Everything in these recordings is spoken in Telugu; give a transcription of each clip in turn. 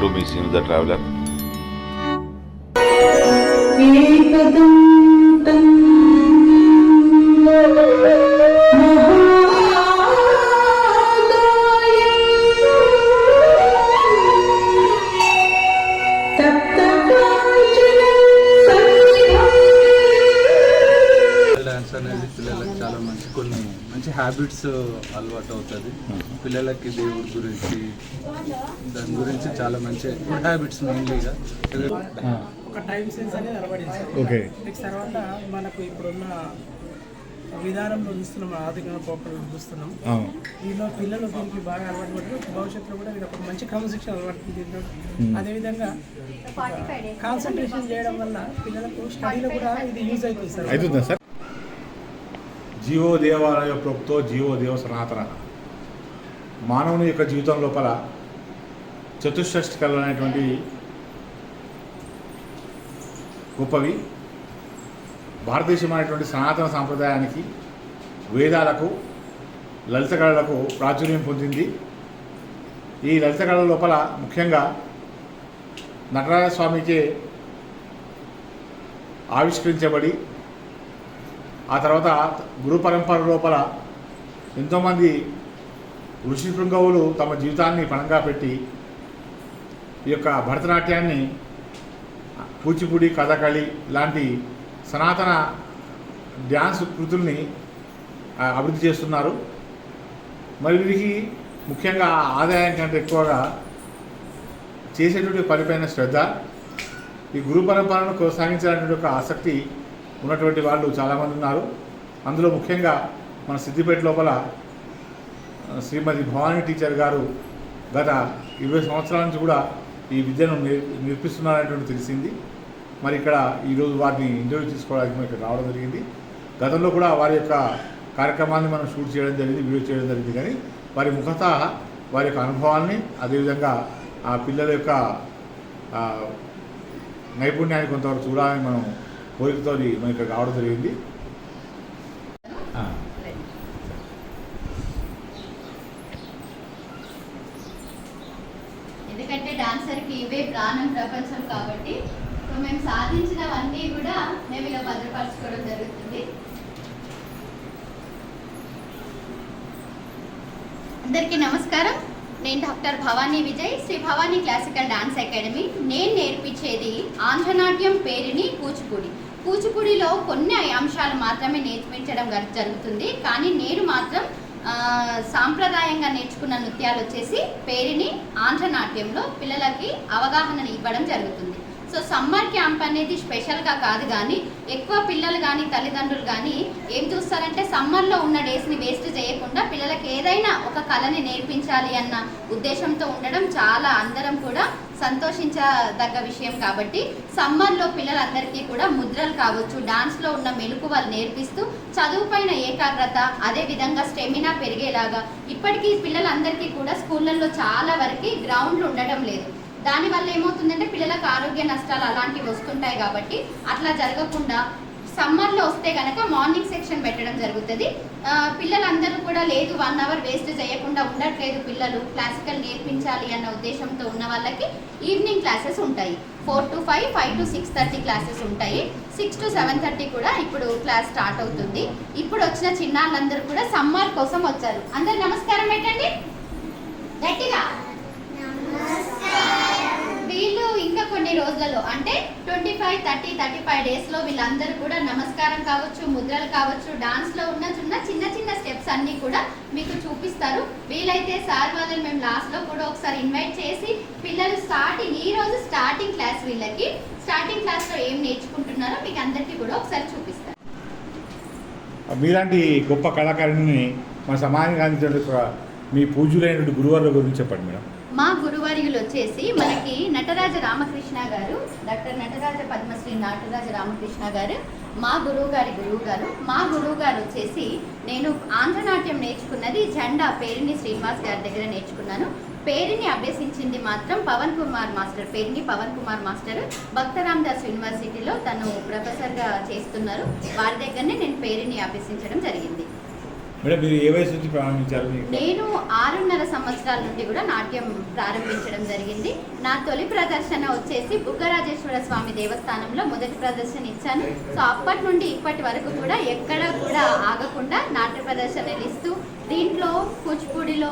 to be seen the traveler. పిల్లలకు చాలా మంచి కొన్ని మంచి హ్యాబిట్స్ అలవాటు అవుతుంది పిల్లలకి దేవుడి గురించి దాని గురించి చాలా మంచి గుడ్ హ్యాబిట్స్ మెయిన్లీగా ఒక టైం సెన్స్ అనేది ఓకే. నెక్స్ట్ తర్వాత మనకు ఇప్పుడున్న విధానంలో చూస్తున్నాం ఆర్థికంగా పోకలు చూస్తున్నాం. దీనిలో పిల్లలు దీనికి బాగా అలవాటు పడ్డారు భవిష్యత్తులో కూడా ఇది ఒక మంచి క్రమశిక్షణ అలవాటు దీంట్లో అదేవిధంగా కాన్సన్ట్రేషన్ చేయడం వల్ల పిల్లలకు స్టడీలో కూడా ఇది యూజ్ అవుతుంది సార్? జీవో దేవాలయ ప్రోక్తో జీవో దేవ సనాతన. మానవుని యొక్క జీవితం లోపల చతుష్షష్టి కళలు అనేటువంటి గొప్పవి. భారతదేశం అనేటువంటి సనాతన సాంప్రదాయానికి వేదాలకు లలిత కళలకు ప్రాచుర్యం పొందింది. ఈ లలిత కళల లోపల ముఖ్యంగా నటరాజ స్వామిచే ఆవిష్కరించబడి ఆ తర్వాత గురు పరంపర లోపల ఎంతోమంది ఋషి శృంగవులు తమ జీవితాన్ని పణంగా పెట్టి ఈ యొక్క భరతనాట్యాన్ని కూచిపూడి కథకళి లాంటి సనాతన డ్యాన్స్ కృతుల్ని అభివృద్ధి చేస్తున్నారు. మరి వీరికి ముఖ్యంగా ఆదాయం కంటే ఎక్కువగా చేసేటువంటి పనిపైన శ్రద్ధ ఈ గురు పరంపరను కొనసాగించాలనేటువంటి ఒక ఆసక్తి ఉన్నటువంటి వాళ్ళు చాలామంది ఉన్నారు. అందులో ముఖ్యంగా మన సిద్దిపేట లోపల శ్రీమతి భవానీ టీచర్ గారు గత ఇరవై సంవత్సరాల నుంచి కూడా ఈ విద్యను నేర్పిస్తున్నారనేటువంటి తెలిసింది. మరి ఇక్కడ ఈరోజు వారిని ఇంటర్వ్యూ తీసుకోవడానికి మనం ఇక్కడ రావడం జరిగింది. గతంలో కూడా వారి యొక్క కార్యక్రమాన్ని మనం షూట్ చేయడం జరిగింది వీడియో చేయడం జరిగింది. కానీ వారి ముఖత వారి యొక్క అనుభవాన్ని అదేవిధంగా ఆ పిల్లల యొక్క నైపుణ్యాన్ని కొంతవరకు చూడాలని మనం కోరికతో మనం ఇక్కడ రావడం జరిగింది. ఎందుకంటే డాన్సర్కి ఇవే ప్రాణం ప్రపంచం కాబట్టి సో మేము సాధించినవన్నీ కూడా మేము ఇలా భద్రపరచుకోవడం జరుగుతుంది. అందరికీ నమస్కారం. నేను doctor Bhavani Vijay Shri Bhavani classical dance academy. నేను నేర్పించేది ఆంధ్రనాట్యం పేరుని కూచిపూడి. కూచిపూడిలో కొన్ని అంశాలు మాత్రమే నేర్పించడం జరుగుతుంది. కానీ నేను మాత్రం సాంప్రదాయంగా నేర్చుకున్న నృత్యాలు వచ్చేసి పేరుని ఆంధ్రనాట్యంలో పిల్లలకి అవగాహన ఇవ్వడం జరుగుతుంది. సో సమ్మర్ క్యాంప్ అనేది స్పెషల్గా కాదు కానీ ఎక్కువ పిల్లలు కానీ తల్లిదండ్రులు కానీ ఏం చూస్తారంటే సమ్మర్లో ఉన్న డేస్ని వేస్ట్ చేయకుండా పిల్లలకి ఏదైనా ఒక కళని నేర్పించాలి అన్న ఉద్దేశంతో ఉండడం చాలా అందరం కూడా సంతోషించదగ్గ విషయం కాబట్టి సమ్మర్లో పిల్లలందరికీ కూడా ముద్రలు కావచ్చు డాన్స్లో ఉన్న మెలకువలు నేర్పిస్తూ చదువుపైన ఏకాగ్రత అదే విధంగా స్టెమినా పెరిగేలాగా ఇప్పటికీ పిల్లలందరికీ కూడా స్కూళ్ళల్లో చాలా వరకు గ్రౌండ్లు ఉండడం లేదు. దానివల్ల ఏమవుతుందంటే పిల్లలకు ఆరోగ్య నష్టాలు అలాంటివి వస్తుంటాయి కాబట్టి అట్లా జరగకుండా సమ్మర్లో వస్తే కనుక మార్నింగ్ సెక్షన్ పెట్టడం జరుగుతుంది. పిల్లలందరూ కూడా లేదు వన్ అవర్ వేస్ట్ చేయకుండా ఉండట్లేదు పిల్లలు క్లాసికల్ నేర్పించాలి అన్న ఉద్దేశంతో ఉన్న వాళ్ళకి ఈవినింగ్ క్లాసెస్ ఉంటాయి. Four to five five to six thirty classes ఉంటాయి. సిక్స్ టు సెవెన్ థర్టీ కూడా ఇప్పుడు క్లాస్ స్టార్ట్ అవుతుంది. ఇప్పుడు వచ్చిన చిన్నాళ్ళందరూ కూడా సమ్మర్ కోసం వచ్చారు. అందరు నమస్కారం పెట్టండి. గట్టిగా. వీళ్ళు ఇంకా కొన్ని రోజులలో అంటే twenty five thirty thirty five డేస్లో వీళ్ళందరూ కూడా నమస్కారం కావచ్చు ముద్రలు కావచ్చు డాన్స్లో ఉన్న చిన్న చిన్న చిన్న స్టెప్స్ అన్నీ కూడా మీకు చూపిస్తారు. వీలైతే సార్ వాళ్ళని మేము లాస్ట్లో కూడా ఒకసారి ఇన్వైట్ చేసి పిల్లలు స్టార్టింగ్ ఈ రోజు స్టార్టింగ్ క్లాస్ వీళ్ళకి. స్టార్టింగ్ క్లాస్లో ఏం నేర్చుకుంటున్నారో మీకు అందరికీ కూడా ఒకసారి చూపిస్తారు మీలాంటి గొప్ప కళాకారుని మా సమాజానికి మీ పూజలైనటువంటి గురువారుల గురించి చెప్పండి మేడం. మా గురువర్యులు వచ్చేసి మనకి నటరాజ రామకృష్ణ గారు డాక్టర్ నటరాజ పద్మశ్రీ నటరాజ రామకృష్ణ గారు మా గురువు గారి గురువు గారు మా గురువు గారు వచ్చేసి నేను ఆంధ్రనాట్యం నేర్చుకున్నది జెండా పేరిని శ్రీనివాస్ గారి దగ్గర నేర్చుకున్నాను. పేరుని అభ్యసించింది మాత్రం పవన్ కుమార్ మాస్టర్ పేరుని పవన్ కుమార్ మాస్టర్ భక్తరామ్ దాస్ యూనివర్సిటీలో తను ప్రొఫెసర్గా చేస్తున్నారు. వారి దగ్గరనే నేను పేరుని అభ్యసించడం జరిగింది. మేడం మీరు ఏ వయసు నుంచి ప్రారంభించారు నేను ఆరున్నర సంవత్సరాల నుండి కూడా నాట్యం ప్రారంభించడం జరిగింది. నా తొలి ప్రదర్శన వచ్చేసి బుగ్గరాజేశ్వర స్వామి దేవస్థానంలో మొదటి ప్రదర్శన ఇచ్చాను. సో అప్పటి నుండి ఇప్పటి వరకు కూడా ఎక్కడ కూడా ఆగకుండా నాట్య ప్రదర్శనలు ఇస్తూ దీంట్లో కూచిపూడిలో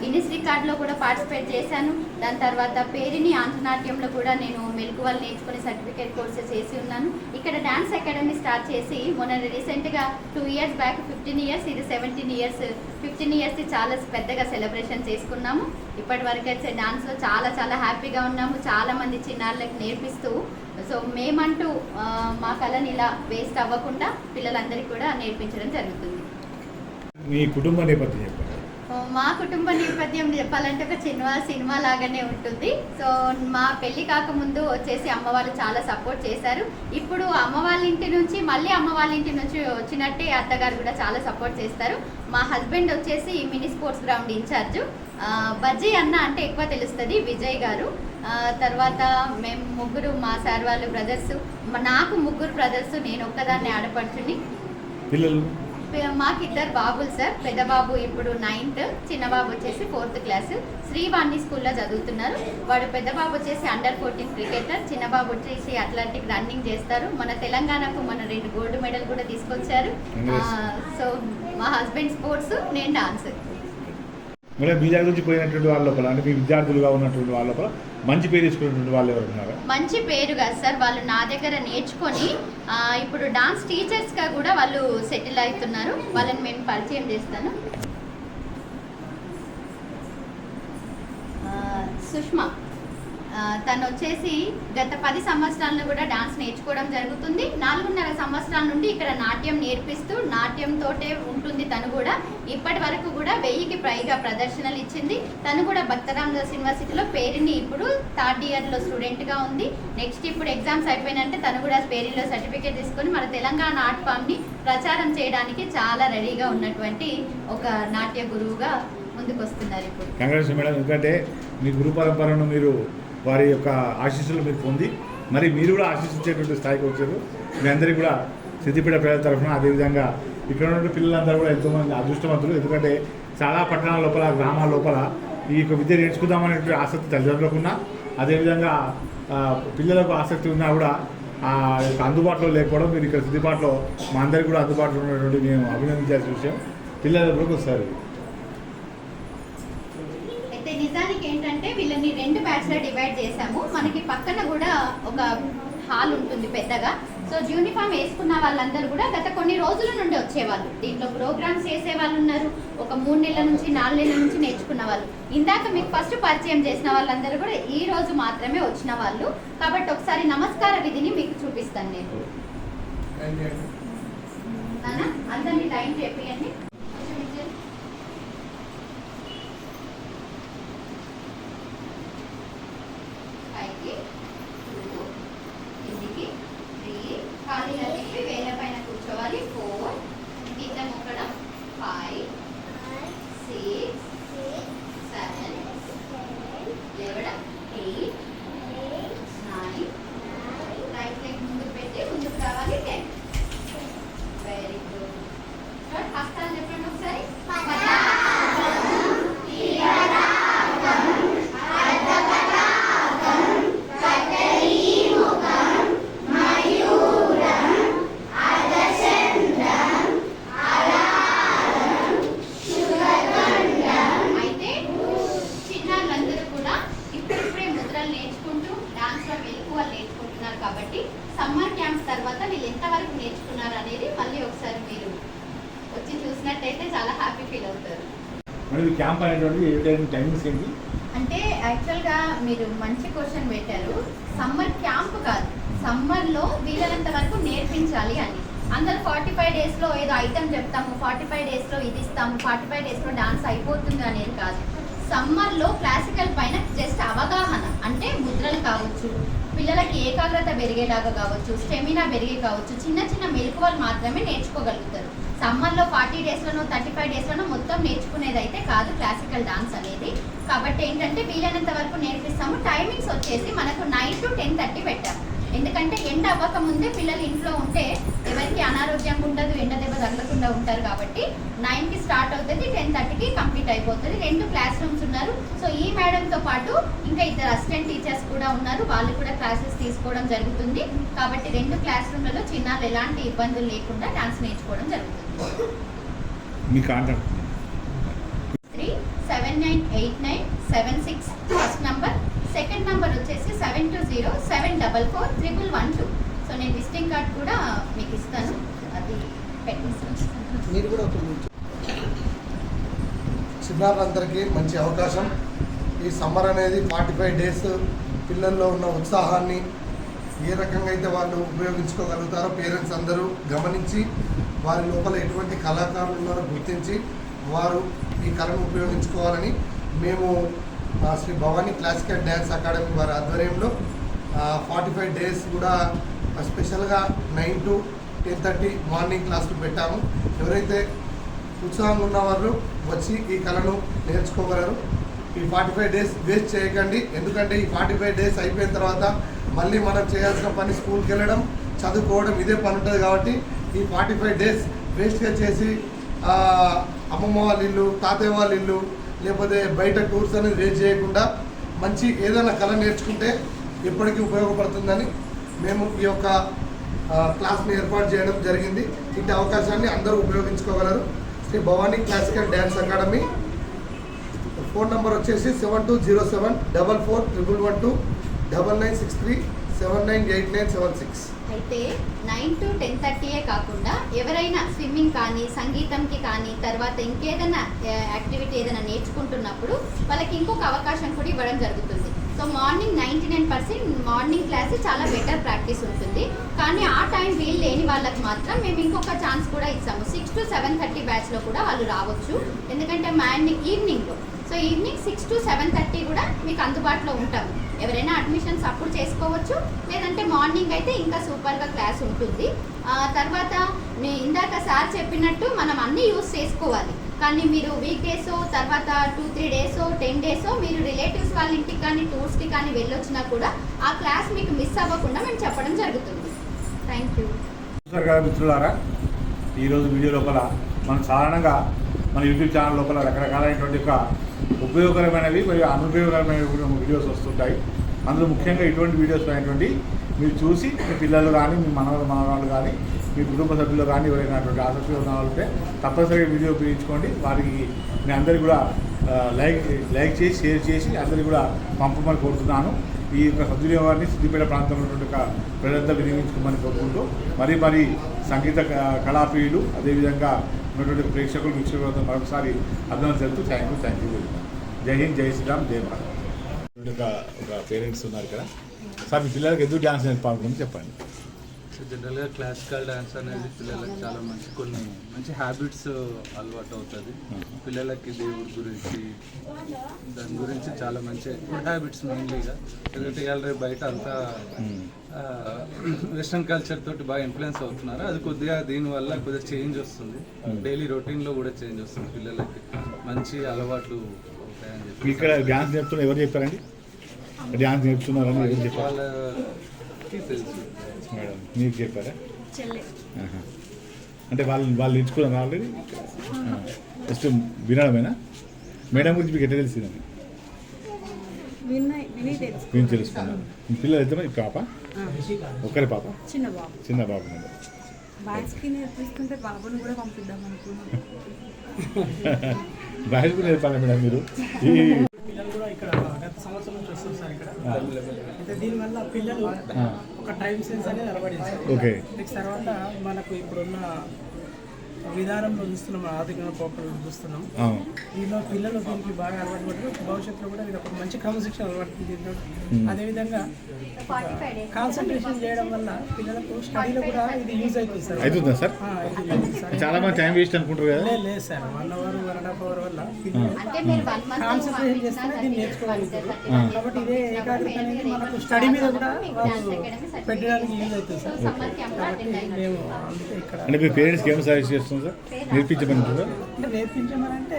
గిన్నిస్ రికార్డులో కూడా పార్టిసిపేట్ చేశాను. దాని తర్వాత పేరిని ఆంధ్రనాట్యంలో కూడా నేను మెలకువలు నేర్చుకుని సర్టిఫికేట్ కోర్సెస్ చేసి ఉన్నాను. ఇక్కడ డాన్స్ అకాడమీ స్టార్ట్ చేసి మొన్న రీసెంట్గా two years back fifteen years ఇది seven seventeen years fifteen years చాలా పెద్దగా సెలబ్రేషన్ చేసుకున్నాము. ఇప్పటి వరకు అయితే డాన్స్లో చాలా చాలా హ్యాపీగా ఉన్నాము. చాలా మంది చిన్నారులకు నేర్పిస్తూ సో మేమంటూ మా కళని ఇలా వేస్ట్ అవ్వకుండా పిల్లలందరికీ కూడా నేర్పించడం జరుగుతుంది. మీ కుటుంబ నేపథ్యం చెప్పండి. మా కుటుంబ నేపథ్యం చెప్పాలంటే ఒక సినిమా సినిమా లాగానే ఉంటుంది. సో మా పెళ్ళి కాకముందు వచ్చేసి అమ్మ వాళ్ళు చాలా సపోర్ట్ చేశారు. ఇప్పుడు అమ్మ వాళ్ళ ఇంటి నుంచి మళ్ళీ అమ్మ వాళ్ళ ఇంటి నుంచి వచ్చినట్టే అత్తగారు కూడా చాలా సపోర్ట్ చేస్తారు. మా హస్బెండ్ వచ్చేసి mini sports ground in charge. Bajji అన్న అంటే ఎక్కువ తెలుస్తుంది విజయ్ గారు. తర్వాత మేము ముగ్గురు మా సార్ వాళ్ళు బ్రదర్స్. నాకు ముగ్గురు బ్రదర్స్ నేను ఒక్కదాన్ని ఆడపడుచుని. పిల్లలు? మాకు ఇద్దరు బాబులు సార్. పెద్ద బాబు ఇప్పుడు నైన్త్ చిన్న బాబు వచ్చేసి ఫోర్త్ క్లాస్ శ్రీవాణి స్కూల్లో చదువుతున్నారు. వాడు పెద్ద బాబు వచ్చేసి అండర్ ఫోర్టీన్ క్రికెటర్ చిన్న బాబు వచ్చేసి అట్లాంటిక్ రన్నింగ్ చేస్తారు. మన తెలంగాణకు మన రెండు గోల్డ్ మెడల్ కూడా తీసుకొచ్చారు. సో మా హస్బెండ్ స్పోర్ట్స్ నేను డాన్స్ మేడం మీ దగ్గర నుంచి పోయినటువంటి వాళ్ళ లోపల అంటే మీ విద్యార్థులుగా ఉన్నటువంటి వాళ్ళ లోపల మంచి పేరు తీసుకున్నటువంటి వాళ్ళు ఎవరు ఉన్నారు? మంచి పేరు కదా సార్ వాళ్ళు నా దగ్గర నేర్చుకొని ఇప్పుడు డాన్స్ టీచర్స్గా కూడా వాళ్ళు సెటిల్ అవుతున్నారు. వాళ్ళని మేము పరిచయం చేస్తాను. సుష్మా. తను వచ్చేసి గత పది సంవత్సరాలను కూడా డాన్స్ నేర్చుకోవడం జరుగుతుంది. నాలుగున్నర సంవత్సరాల నుండి ఇక్కడ నాట్యం నేర్పిస్తూ నాట్యంతోటే ఉంటుంది తను కూడా. ఇప్పటి వరకు కూడా వెయ్యికి పైగా ప్రదర్శనలు ఇచ్చింది. తను కూడా భక్తరామదాస్ యూనివర్సిటీలో పేరుని ఇప్పుడు థర్డ్ ఇయర్లో స్టూడెంట్గా ఉంది. నెక్స్ట్ ఇప్పుడు ఎగ్జామ్స్ అయిపోయినంటే తను కూడా పేరులో సర్టిఫికేట్ తీసుకొని మన తెలంగాణ ఆర్ట్ ఫామ్ని ప్రచారం చేయడానికి చాలా రెడీగా ఉన్నటువంటి ఒక నాట్య గురువుగా ముందుకు వస్తున్నారు ఇప్పుడు. Congrats madam. ఎందుకంటే మీ గురు పరంపరను మీరు వారి యొక్క ఆశీస్సులు మీరు పొంది మరి మీరు కూడా ఆశీస్సించేటువంటి స్థాయికి వచ్చారు. మీ అందరికీ కూడా సిద్దిపేట ప్రజల తరఫున అదేవిధంగా ఇక్కడ ఉన్న పిల్లలందరూ కూడా ఎంతోమంది అదృష్టవంతులు. ఎందుకంటే చాలా పట్టణాల లోపల గ్రామాల లోపల ఈ యొక్క విద్య నేర్చుకుందామనేటువంటి ఆసక్తి తల్లిదండ్రులకు ఉన్నా అదేవిధంగా పిల్లలకు ఆసక్తి ఉన్నా కూడా ఆ యొక్క అందుబాటులో లేకపోవడం మీరు ఇక్కడ సిద్దిపాటులో మా అందరికీ కూడా అందుబాటులో ఉన్నటువంటి మేము అభినందించాల్సిన విషయం. పిల్లల వరకు వస్తారు అయితే నిజానికి ఏంటంటే వీళ్ళని రెండు బ్యాచ్లో డివైడ్ చేశాము. మనకి పక్కన కూడా ఒక హాల్ ఉంటుంది పెద్దగా. సో యూనిఫామ్ వేసుకున్న వాళ్ళందరూ కూడా గత కొన్ని రోజుల నుండి వచ్చేవాళ్ళు. దీంట్లో ప్రోగ్రామ్స్ చేసే వాళ్ళు ఉన్నారు. ఒక మూడు నెలల నుంచి నాలుగు నెలల నుంచి నేర్చుకున్న వాళ్ళు. ఇందాక మీకు ఫస్ట్ పరిచయం చేసిన వాళ్ళందరూ కూడా ఈ రోజు మాత్రమే వచ్చిన వాళ్ళు. కాబట్టి ఒకసారి నమస్కార విధిని మీకు చూపిస్తాను నేను. అందరినీ లైన్ చెప్పియండి పైకి టూ కిందికి త్రీ ఖాళీగా తిప్పి వేళ్ళ పైన కూర్చోవాలి ఫోర్ గీత మొక్కడం ఫైవ్ సిక్స్ సెవెన్ లేవడం ఎయిట్ నైన్ రైట్ లెగ్ ముందుకు పెట్టి ముందుకు రావాలి టెన్ వెరీ గుడ్ హస్తాలు చెప్పండి ఒకసారి అయితే చిన్నారులందరూ కూడా ఇప్పుడిప్పుడే ముద్రలు నేర్చుకుంటూ డాన్స్లో మెలకువలు నేర్చుకుంటున్నారు కాబట్టి సమ్మర్ క్యాంప్స్ తర్వాత వీళ్ళు ఎంతవరకు నేర్చుకున్నారు అనేది మళ్ళీ ఒకసారి మీరు వచ్చి చూసినట్టయితే చాలా హ్యాపీ ఫీల్ అవుతారు మరి ఈ క్యాంప్ అనేటువంటి ఏ టైం టైమింగ్స్ ఏంటి? అంటే యాక్చువల్గా మీరు మంచి క్వశ్చన్ పెట్టారు. సమ్మర్ క్యాంప్ కాదు. సమ్మర్లో వీలైనంత వరకు నేర్పించాలి అని. అందరు ఫార్టీ ఫైవ్ డేస్లో ఏదో ఐటమ్ చెప్తాము ఫార్టీ ఫైవ్ డేస్లో ఇది ఇస్తాము ఫార్టీ ఫైవ్ డేస్లో డాన్స్ అయిపోతుంది అనేది కాదు. సమ్మర్లో క్లాసికల్ పైన జస్ట్ అవగాహన అంటే ముద్రలు కావచ్చు పిల్లలకి ఏకాగ్రత పెరిగేలాగా కావచ్చు స్టెమినా పెరిగే కావచ్చు చిన్న చిన్న మెలకువలు మాత్రమే నేర్చుకోగలుగుతారు. సమ్మర్లో ఫార్టీ డేస్లోనో థర్టీ ఫైవ్ డేస్లోనో మొత్తం నేర్చుకునేది అయితే కాదు క్లాసికల్ డాన్స్ అనేది. కాబట్టి ఏంటంటే వీలైనంత వరకు నేర్పిస్తాము. టైమింగ్స్ వచ్చేసి మనకు నైన్ టు టెన్ థర్టీ పెట్టాము. ఎందుకంటే ఎండ అవ్వకముందే పిల్లలు ఇంట్లో ఉంటే ఎవరికి అనారోగ్యంగా ఉండదు ఎండ దెబ్బ తగలకుండా ఉంటారు కాబట్టి నైన్కి స్టార్ట్ అవుతుంది టెన్ థర్టీకి కంప్లీట్ అయిపోతుంది. రెండు క్లాస్ రూమ్స్ ఉన్నారు. సో ఈ మేడంతో పాటు ఇంకా ఇద్దరు అసిస్టెంట్ టీచర్స్ కూడా ఉన్నారు. వాళ్ళు కూడా క్లాసెస్ తీసుకోవడం జరుగుతుంది. కాబట్టి రెండు క్లాస్ రూమ్లలో చిన్నాళ్ళు ఎలాంటి ఇబ్బందులు లేకుండా డాన్స్ నేర్చుకోవడం జరుగుతుంది. Three seven nine eight nine seven six first number. Second number వచ్చేసి seven two zero seven double four triple one two. So నేను విజిటింగ్ కార్డ్ కూడా మీకు ఇస్తాను. అది మీరు కూడా చిన్నారందరికీ చిన్నారులందరికీ మంచి అవకాశం. ఈ సమ్మర్ అనేది ఫార్టీ ఫైవ్ డేస్ పిల్లల్లో ఉన్న ఉత్సాహాన్ని ఏ రకంగా అయితే వాళ్ళు ఉపయోగించుకోగలుగుతారో పేరెంట్స్ అందరూ గమనించి వారి లోపల ఎటువంటి కళాకారులు ఉన్నారో గుర్తించి వారు ఈ కళను ఉపయోగించుకోవాలని మేము Shri Bhavani classical dance academy వారి ఆధ్వర్యంలో ఫార్టీ ఫైవ్ డేస్ కూడా స్పెషల్గా nine to ten thirty morning క్లాసులు పెట్టాము. ఎవరైతే ఉత్సాహంగా ఉన్నవారు వచ్చి ఈ కళను నేర్చుకోగలరు. ఈ ఫార్టీ ఫైవ్ డేస్ వేస్ట్ చేయకండి. ఎందుకంటే ఈ ఫార్టీ ఫైవ్ డేస్ అయిపోయిన తర్వాత మళ్ళీ మనం చేయాల్సిన పని స్కూల్కి వెళ్ళడం చదువుకోవడం ఇదే పని ఉంటుంది కాబట్టి ఈ ఫార్టీ ఫైవ్ డేస్ వేస్ట్గా చేసి అమ్మమ్మ వాళ్ళ ఇల్లు తాతయ్య వాళ్ళ ఇల్లు లేకపోతే బయట టూర్స్ అనేది వేస్ట్ చేయకుండా మంచి ఏదైనా కళ నేర్చుకుంటే ఎప్పటికీ ఉపయోగపడుతుందని మేము ఈ యొక్క క్లాస్ని ఏర్పాటు చేయడం జరిగింది. ఇంటి అవకాశాన్ని అందరూ ఉపయోగించుకోగలరు. Shri Bhavani classical dance academy. Phone number వచ్చేసి seven two zero seven double four triple one two double nine six three seven nine eight nine seven six. అయితే నైన్ టు టెన్ థర్టీయే కాకుండా ఎవరైనా స్విమ్మింగ్ కానీ సంగీతంకి కానీ తర్వాత ఇంకేదైనా యాక్టివిటీ ఏదైనా నేర్చుకుంటున్నప్పుడు వాళ్ళకి ఇంకొక అవకాశం కూడా ఇవ్వడం జరుగుతుంది. So morning ninety nine percent morning class చాలా బెటర్ ప్రాక్టీస్ ఉంటుంది. కానీ ఆ టైం వీలు లేని వాళ్ళకి మాత్రం మేము ఇంకొక ఛాన్స్ కూడా ఇస్తాము. సిక్స్ టు సెవెన్ థర్టీ బ్యాచ్లో కూడా వాళ్ళు రావచ్చు. ఎందుకంటే morning ఈవినింగ్లో so evening six to seven thirty కూడా మీకు అందుబాటులో ఉంటాము. ఎవరైనా అడ్మిషన్స్ అప్పుడు చేసుకోవచ్చు. లేదంటే మార్నింగ్ అయితే ఇంకా సూపర్గా క్లాస్ ఉంటుంది. తర్వాత మీ- ఇందాక సార్ చెప్పినట్టు మనం అన్నీ యూస్ చేసుకోవాలి. కానీ మీరు వీక్ డేస్ తర్వాత two three days ten days మీరు రిలేటివ్స్ వాళ్ళ ఇంటికి కానీ టూర్స్కి కానీ వెళ్ళొచ్చినా కూడా ఆ క్లాస్ మీకు మిస్ అవ్వకుండా మేము చెప్పడం జరుగుతుంది. థ్యాంక్ యూ చూసారు మిత్రులారా. ఈరోజు వీడియో లోపల మనం సాధారణంగా మన యూట్యూబ్ ఛానల్ లోపల రకరకాలైనటువంటి ఒక ఉపయోగకరమైనవి మరియు అనుపయోగకరమైన వీడియోస్ వస్తుంటాయి. అందులో ముఖ్యంగా ఇటువంటి వీడియోస్ అయినటువంటి మీరు చూసి మీ పిల్లలు కానీ మీ మనవలు మనవాళ్ళు కానీ మీ కుటుంబ సభ్యులు కానీ ఎవరైనా ఆసక్తిగా ఆసక్తి ఉన్న వాళ్ళంటే తప్పనిసరిగా వీడియో ఉపయోగించుకోండి. వారికి మీ అందరికీ కూడా లైక్ లైక్ చేసి షేర్ చేసి అందరికీ కూడా పంపమని కోరుతున్నాను. ఈ యొక్క సద్వినియోగాన్ని సిద్దిపేట ప్రాంతంలో ఉన్నటువంటి ప్రజలంతా వినియోగించుకోమని కోరుకుంటూ మరి మరి సంగీత కళాప్రియులు అదేవిధంగా ఉన్నటువంటి ప్రేక్షకులు వీక్షకులతో మరొకసారి అభినందన తెలుపుతూ thank you thank you very much. జై హింద్ జై శ్రీరామ్ జై భారత్. ఒక ఒక పేరెంట్స్ ఉన్నారు ఇక్కడ. సార్ మీ పిల్లలకి ఎందుకు డ్యాన్స్ నేర్పాలనుకుంటే చెప్పండి. సో జనరల్గా క్లాసికల్ డ్యాన్స్ అనేది పిల్లలకు చాలా మంచి కొన్ని మంచి హ్యాబిట్స్ అలవాటు అవుతుంది పిల్లలకి దేవుడి గురించి దాని గురించి చాలా మంచి గుడ్ హ్యాబిట్స్ మెయిన్లీగా ఎందుకంటే ఇవాళ రేపు బయట అంతా వెస్ట్రన్ కల్చర్ తోటి బాగా ఇన్ఫ్లుయెన్స్ అవుతున్నారు. అది కొద్దిగా దీనివల్ల కొద్దిగా చేంజ్ వస్తుంది. డైలీ రొటీన్లో కూడా చేంజ్ వస్తుంది పిల్లలకి. మంచి అలవాట్లు ఇక్కడ డ్యాన్స్ నేర్పుతున్నారు ఎవరు చెప్పారండి? డ్యాన్స్ నేర్పుతున్నారని ఎవరు చెప్పారు? తెలుసు. మేడం మీకు చెప్పారా. అంటే వాళ్ళు వాళ్ళు నేర్చుకున్నారు ఆల్రెడీ జస్ట్ వినడమేనా? మేడం గురించి మీకు ఎట్లా తెలిసిందండి నేను తెలుసుకున్నాను. మీ పిల్లలు ఇద్దరు ఈ పాప? ఒక్కరి పాప? చిన్న బాబు. చిన్న బాబు. బాయ్స్కి నేర్పిస్తుంటే బాబుని కూడా పంపిద్దాం అనుకున్నాం బయటకు నేర్పాలి మేడం మీరు ఈ పిల్లలు కూడా ఇక్కడ గత సంవత్సరం నుంచి వస్తుంది సార్ ఇక్కడ అయితే దీనివల్ల పిల్లలు ఒక టైం సెన్స్ అనేది అలవాటు ఓకే. నెక్స్ట్ తర్వాత మనకు ఇప్పుడున్న విధానంలో చూస్తున్నాం ఆర్థికంగా పోకలు చూస్తున్నాం. దీనిలో పిల్లలు దీనికి బాగా అలవాటు పడ్డారు. భవిష్యత్తులో కూడా ఇది ఒక మంచి క్రమశిక్షణ అలవాటు దీంట్లో అదేవిధంగా కాన్సన్ట్రేషన్ చేయడం వల్ల పిల్లలకు స్టడీలో కూడా ఇది యూజ్ అవుతుంది సార్. అవుతుందా. చాలా మంది టైం వేస్ట్ అనుకుంటారు కదా. లేదు లేదు sir. One hour one and half hour వల్ల కాన్సన్ట్రేషన్ చేస్తేనే దీన్ని నేర్చుకోగలుగుతారు. కాబట్టి ఇదే ఏకాగ్రత అనేది మనకు స్టడీ మీద కూడా పెట్టడానికి యూజ్ అవుతుంది సార్. సమ్మర్ క్యాంప్ కాబట్టి మేము అందుకే ఇక్కడ అంటే మీ పేరెంట్స్కి ఏం సజెస్ట్ చేస్తుంది సార్ నేర్పించమని అంటే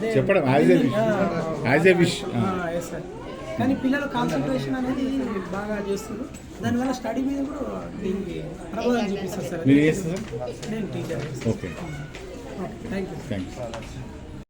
they- చెప్పడం. ఆ, As a wish. ఆ, yes sir. కానీ పిల్లల కాన్సన్ట్రేషన్ అనేది బాగా చేస్తారు. దానివల్ల స్టడీ మీద కూడా దీనికి ప్రభావం చూపిస్తారు సార్ నేను teacher okay thank you thank you